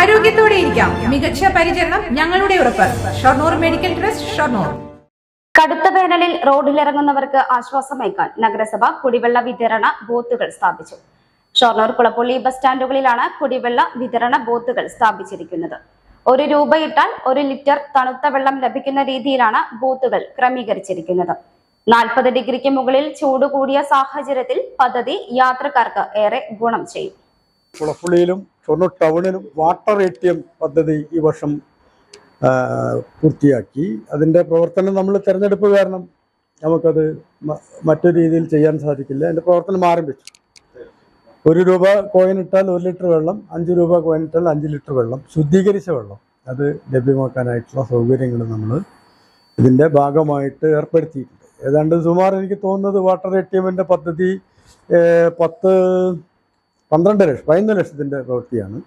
ആരോഗ്യത്തോടെ ഇരിക്കാം. മികച്ച പരിചരണം ഞങ്ങളുടെ ഉറപ്പ്. Shoranur medical trust Shoranur. കടുത്ത വേനലിൽ റോഡിലിറങ്ങുന്നവർക്ക് ആശ്വാസമേക്കാൻ നഗരസഭ കുടിവെള്ള വിതരണ ബൂത്തുകൾ സ്ഥാപിച്ചു. ഷൊർണൂർ കുളപ്പുള്ളി ബസ് സ്റ്റാൻഡുകളിലാണ് കുടിവെള്ള വിതരണ ബൂത്തുകൾ സ്ഥാപിച്ചിരിക്കുന്നത്. ഒരു രൂപ ഇട്ടാൽ ഒരു ലിറ്റർ തണുത്ത വെള്ളം ലഭിക്കുന്ന രീതിയിലാണ് ബൂത്തുകൾ ക്രമീകരിച്ചിരിക്കുന്നത്. നാൽപ്പത് ഡിഗ്രിക്ക് മുകളിൽ ചൂട് കൂടിയ സാഹചര്യത്തിൽ പദ്ധതി യാത്രക്കാർക്ക് ഏറെ ഗുണം ചെയ്യും. കുളപ്പുള്ളിയിലും ഷൊർണൂർ ടൗണിൽ വാട്ടർ എ ടി എം പദ്ധതി ഈ വർഷം പൂർത്തിയാക്കി. അതിന്റെ പ്രവർത്തനം നമ്മൾ തിരഞ്ഞെടുപ്പ് കാരണം നമുക്കത് മറ്റൊരു രീതിയിൽ ചെയ്യാൻ സാധിക്കില്ല. അതിന്റെ പ്രവർത്തനം ആരംഭിച്ചു. ഒരു രൂപ കോയിൻ ഇട്ടാൽ ഒരു ലിറ്റർ വെള്ളം അഞ്ച് രൂപ കോയിൻ ഇട്ടാൽ അഞ്ച് ലിറ്റർ വെള്ളം. ശുദ്ധീകരിച്ച വെള്ളം. അത് ലഭ്യമാക്കാനായിട്ടുള്ള സൗകര്യങ്ങൾ നമ്മൾ ഇതിന്റെ ഭാഗമായിട്ട് ഏർപ്പെടുത്തിയിട്ടുണ്ട്. ഏതാണ്ട് സുമാർ എനിക്ക് തോന്നുന്നത് വാട്ടർ എ ടി എമ്മിന്റെ പദ്ധതി പത്ത് പന്ത്രണ്ട് ലക്ഷം പതിനൊന്ന് ലക്ഷത്തിന്റെ പ്രവൃത്തിയാണ്.